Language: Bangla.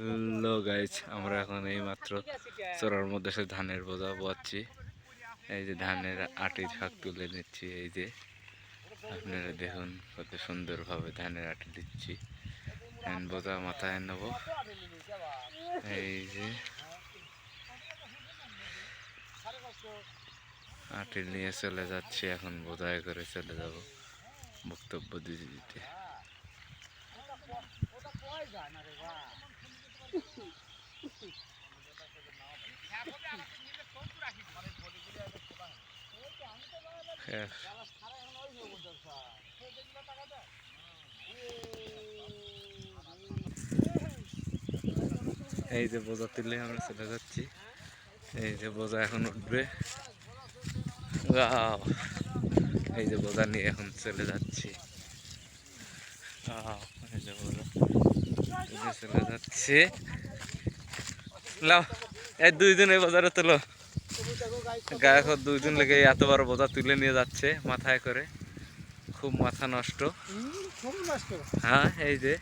হ্যালো গাইজ আমরা এখন এই মাত্র চোরার মধ্যে সে ধানের বোঝা বোয়াচ্ছি। এই যে ধানের আটির শাক তুলে নিচ্ছি, এই যে। আপনারা দেখুন কত সুন্দরভাবে ধানের আটি দিচ্ছি। এখন বোঝা মাথায় নেব। এই যে। আটি নিয়ে চলে যাচ্ছি, এখন বোঝায় করে চলে যাব বক্তব্য দিতে দিতে। হ্যাঁ এই যে বোঝা তুলে আমরা চলে যাচ্ছি এই যে বোঝা এখন উঠবে! এই যে বোঝা নিয়ে এখন চলে যাচ্ছি! এই যে বোঝা যে চলে যাচ্ছে। লাও এই দুইজন এই বাজারে তোলো। গায়ক দুইজন লেগে এত বড় বোঝা তুলে নিয়ে যাচ্ছে মাথায় করে। খুব মাথা নষ্ট। হ্যাঁ এই যে।